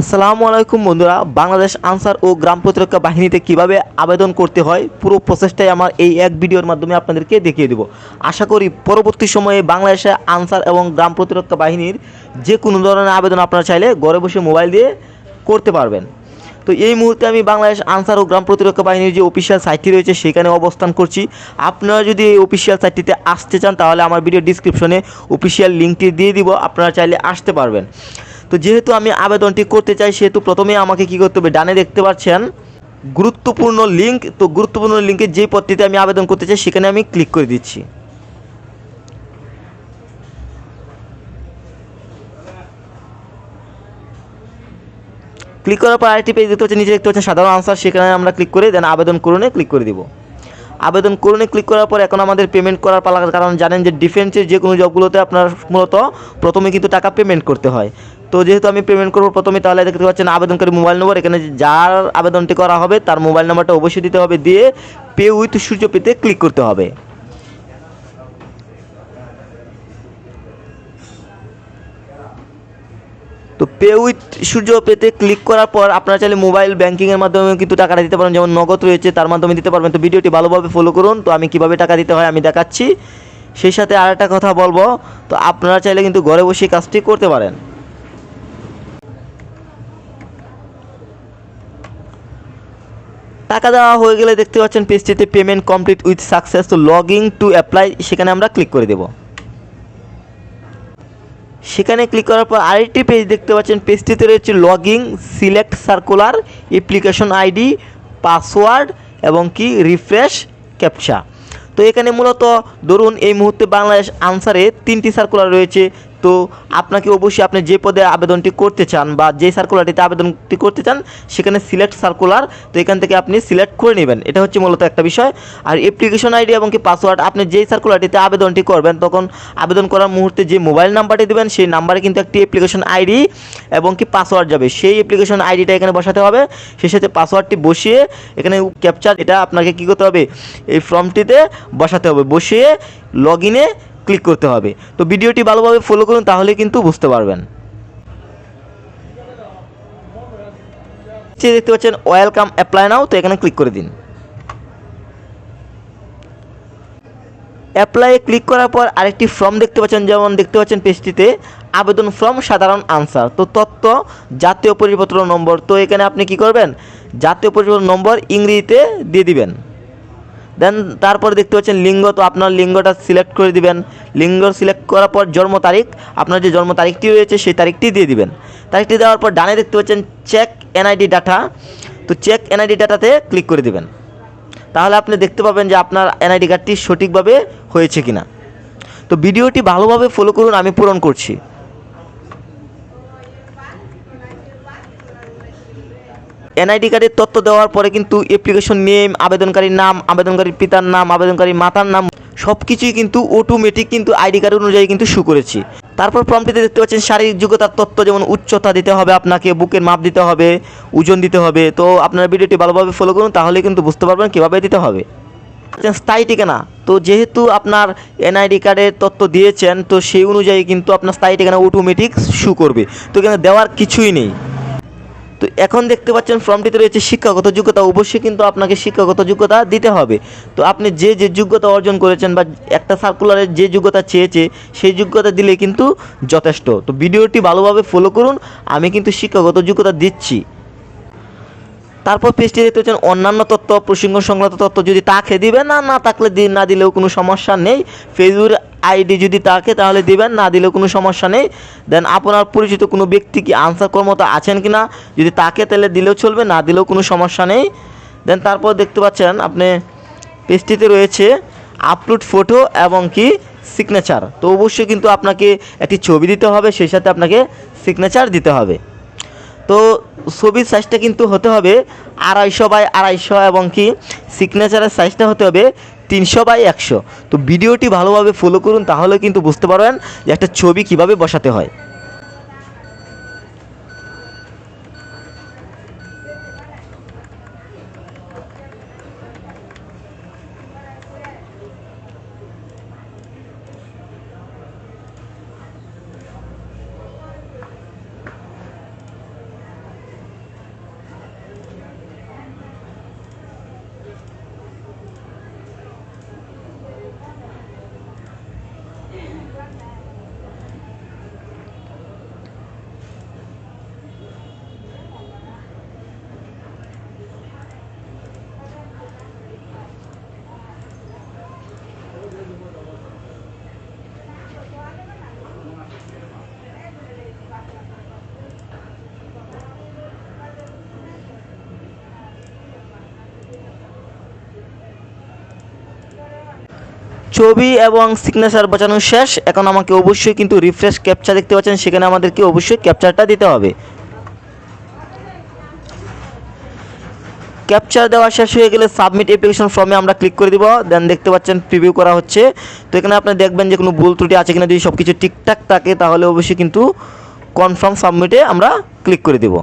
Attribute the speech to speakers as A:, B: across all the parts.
A: আসসালামু আলাইকুম বন্ধুরা, বাংলাদেশ আনসার ও গ্রাম প্রতিরক্ষা বাহিনীতে কীভাবে আবেদন করতে হয় পুরো প্রসেসটাই আমার এই এক ভিডিওর মাধ্যমে আপনাদেরকে দেখিয়ে দেবো। আশা করি পরবর্তী সময়ে বাংলাদেশে আনসার এবং গ্রাম প্রতিরক্ষা বাহিনীর যে কোনো ধরনের আবেদন আপনারা চাইলে ঘরে বসে মোবাইল দিয়ে করতে পারবেন। তো এই মুহূর্তে আমি বাংলাদেশ আনসার ও গ্রাম প্রতিরক্ষা বাহিনীর যে অফিসিয়াল সাইটটি রয়েছে, সেখানে অবস্থান করছি। আপনারা যদি এই অফিসিয়াল সাইটটিতে আসতে চান, তাহলে আমার ভিডিও ডিসক্রিপশনে অফিসিয়াল লিঙ্কটি দিয়ে দিব, আপনারা চাইলে আসতে পারবেন। তো যেহেতু আমি আবেদনটি করতে চাই, সেহেতু প্রথমেই আমাকে কী করতে হবে? ডানে দেখতে পাচ্ছেন গুরুত্বপূর্ণ লিঙ্ক তো গুরুত্বপূর্ণ লিঙ্কে যে পদটিতে আমি আবেদন করতে চাই, সেখানে আমি ক্লিক করে দিচ্ছি। ক্লিক করার পর আরেকটি পেজ দেখতে পাচ্ছেন, নিচে দেখতে পাচ্ছেন সাধারণ আনসার সেখানে আমরা ক্লিক করে দেন আবেদন করুনে ক্লিক করে দিব। আবেদন করুনে ক্লিক করার পর এখন আমাদের পেমেন্ট করার পালা কারণ জানেন যে ডিফেন্সের যে কোনো জবগুলোতে আপনার মূলত প্রথমে কিন্তু টাকা পেমেন্ট করতে হয়। তো যেহেতু আমি পেমেন্ট করব প্রথমে, তাহলে দেখতে পাচ্ছেন আবেদনকারী মোবাইল নম্বর এখানে যার আবেদনটি করা হবে, তার মোবাইল নাম্বারটা অবশ্যই দিতে হবে, দিয়ে পে উইথ সূর্য পেতে ক্লিক করতে হবে। তো পে উইথ সূর্য পেতে ক্লিক করার পর আপনারা চাইলে মোবাইল ব্যাঙ্কিংয়ের মাধ্যমে কিন্তু টাকাটা দিতে পারেন, যেমন নগদ রয়েছে, তার মাধ্যমে দিতে পারবেন। তো ভিডিওটি ভালোভাবে ফলো করুন। তো আমি কীভাবে টাকা দিতে হয় আমি দেখাচ্ছি। সেই সাথে আর একটা কথা বলব, তো আপনারা চাইলে কিন্তু ঘরে বসে কাজটি করতে পারেন। টাকা দেওয়া হয়ে গেলে দেখতে পাচ্ছেন পেজটিতে পেমেন্ট কমপ্লিট উইথ সাকসেস তো লগিং টু অ্যাপ্লাই সেখানে আমরা ক্লিক করে দেবো। সেখানে ক্লিক করার পর আরেকটি পেজ দেখতে পাচ্ছেন পেজটিতে রয়েছে login select circular application ID password এবং কি রিফ্রেশ ক্যাপচা তো এখানে মূলত ধরুন এই মুহূর্তে বাংলাদেশ আনসারে তিনটি সার্কুলার রয়েছে তো আপনাকে অবশ্যই আপনি যে পদে আবেদনটি করতে চান বা যে সার্কুলারটিতে আবেদনটি করতে চান, সেখানে সিলেক্ট সার্কুলার তো এখান থেকে আপনি সিলেক্ট করে নেবেন। এটা হচ্ছে মূলত একটা বিষয়। আর অ্যাপ্লিকেশন আইডি এবং কি পাসওয়ার্ড আপনি যেই সার্কুলারটিতে আবেদনটি করবেন, তখন আবেদন করার মুহূর্তে যে মোবাইল নাম্বারটি দেবেন, সেই নাম্বারে কিন্তু একটি অ্যাপ্লিকেশন আইডি এবং কি পাসওয়ার্ড যাবে। সেই অ্যাপ্লিকেশন আইডিটা এখানে বসাতে হবে। সেই সাথে পাসওয়ার্ডটি বসিয়ে এখানে ক্যাপচার এটা আপনাকে কী করতে হবে? এই ফর্মটিতে বসাতে হবে। বসিয়ে লগ ইনে ক্লিক করতে হবে। তো ভিডিওটি ভালোভাবে ফলো করুন, তাহলে কিন্তু বুঝতে পারবেন। নিচে দেখতে পাচ্ছেন ওয়েলকাম অ্যাপ্লাই নাও তো এখানে ক্লিক করে দিন। অ্যাপ্লাইয়ে ক্লিক করার পর আরেকটি ফর্ম দেখতে পাচ্ছেন, যেমন দেখতে পাচ্ছেন পেজটিতে আবেদন ফর্ম সাধারণ আনসার তো তথ্য, জাতীয় পরিপত্র নম্বর। তো এখানে আপনি কি করবেন? জাতীয় পরিপত্র নম্বর ইংরেজিতে দিয়ে দিবেন। দেন তারপরে দেখতে পাচ্ছেন লিঙ্গ, তো আপনার লিঙ্গটা সিলেক্ট করে দিবেন। লিঙ্গ সিলেক্ট করার পর জন্ম তারিখ, আপনার যে জন্ম তারিখটি রয়েছে সেই তারিখটি দিয়ে দিবেন। তারিখটি দেওয়ার পর ডানে দেখতে পাচ্ছেন চেক এনআইডি ডাটা তো চেক এনআইডি ডাটাতে ক্লিক করে দিবেন। তাহলে আপনি দেখতে পাবেন যে আপনার এনআইডি কার্ডটি সঠিকভাবে হয়েছে কিনা। তো ভিডিওটি ভালোভাবে ফলো করুন, আমি পূরণ করছি। এনআইডি কার্ডের তথ্য দেওয়ার পরে কিন্তু অ্যাপ্লিকেশন নেম আবেদনকারীর নাম আবেদনকারীর পিতার নাম আবেদনকারীর মাতার নাম সব কিছুই কিন্তু অটোমেটিক কিন্তু আইডি কার্ড অনুযায়ী কিন্তু শু করেছি। তারপর প্রম্পটিতে দেখতে পাচ্ছেন শারীরিক যোগ্যতার তথ্য যেমন উচ্চতা দিতে হবে আপনাকে বুকের মাপ দিতে হবে ওজন দিতে হবে। তো আপনারা ভিডিওটি ভালোভাবে ফলো করুন তাহলে কিন্তু বুঝতে পারবেন কীভাবে দিতে হবে। আচ্ছা, স্থায়ী ঠিকানা। তো যেহেতু আপনার এনআইডি কার্ডের তথ্য দিয়েছেন তো সেই অনুযায়ী কিন্তু আপনার স্থায়ী ঠিকানা অটোমেটিক শু করবে। তো এখানে দেওয়ার কিছুই নেই। তো এখন দেখতে পাচ্ছেন ফর্মটিতে রয়েছে শিক্ষাগত যোগ্যতা। অবশ্যই কিন্তু আপনাকে শিক্ষাগত যোগ্যতা দিতে হবে। তো আপনি যে যে যোগ্যতা অর্জন করেছেন বা একটা সার্কুলারে যে যোগ্যতা চেয়েছে, সেই যোগ্যতা দিলে কিন্তু যথেষ্ট। তো ভিডিওটি ভালোভাবে ফলো করুন। আমি কিন্তু শিক্ষাগত যোগ্যতা দিচ্ছি। তারপর পেজটি দেখতে পাচ্ছেন, অন্যান্য তথ্য প্রশিক্ষণ সংক্রান্ত তথ্য যদি তাকে দিবেন, না না থাকলে না দিলেও কোনো সমস্যা নেই। ফেসবুক আইডি যদি তাকে তাহলে দিবেন, না দিলেও কোনো সমস্যা নেই। দেন আপনার পরিচিত কোনো ব্যক্তি কি আনসার কর্মরত আছেন কি না যদি তাকে তাহলে দিলেও চলবে, না দিলেও কোনো সমস্যা নেই। দেন তারপর দেখতে পাচ্ছেন আপনি পেজটিতে রয়েছে আপলোড ফটো এবং কি সিগনেচার তো অবশ্যই কিন্তু আপনাকে একটি ছবি দিতে হবে, সেই সাথে আপনাকে সিগনেচার দিতে হবে। তো ছবির সাইজটা কিন্তু হতে হবে আড়াইশো বাই আড়াইশো এবং কি সিগনেচারের সাইজটা হতে হবে তিনশো বাই একশো। তো ভিডিওটি ভালোভাবে ফলো করুন, তাহলে কিন্তু বুঝতে পারবেন যে একটা ছবি কীভাবে বসাতে হয়। ছবি এবং সিগনেচার বাঁচানো শেষ। এখন আমাকে অবশ্যই কিন্তু রিফ্রেশ ক্যাপচার দেখতে পাচ্ছেন, সেখানে আমাদেরকে অবশ্যই ক্যাপচারটা দিতে হবে। ক্যাপচার দেওয়া শেষ হয়ে গেলে সাবমিট অ্যাপ্লিকেশন ফর্মে আমরা ক্লিক করে দিব দেন দেখতে পাচ্ছেন প্রিভিউ করা হচ্ছে। তো এখানে আপনি দেখবেন যে কোনো ভুল ত্রুটি আছে কিনা, যদি সব কিছু ঠিকঠাক থাকে, তাহলে অবশ্যই কিন্তু কনফার্ম সাবমিটে আমরা ক্লিক করে দেব।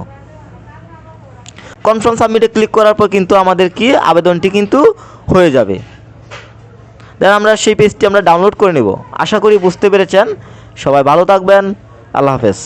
A: কনফার্ম সাবমিটে ক্লিক করার পর কিন্তু আমাদের কি? আবেদনটি কিন্তু হয়ে যাবে। দেন আমরা সেই পেজটি আমরা ডাউনলোড করে নেব। আশা করি বুঝতে পেরেছেন। সবাই ভালো থাকবেন। আল্লাহ হাফেজ।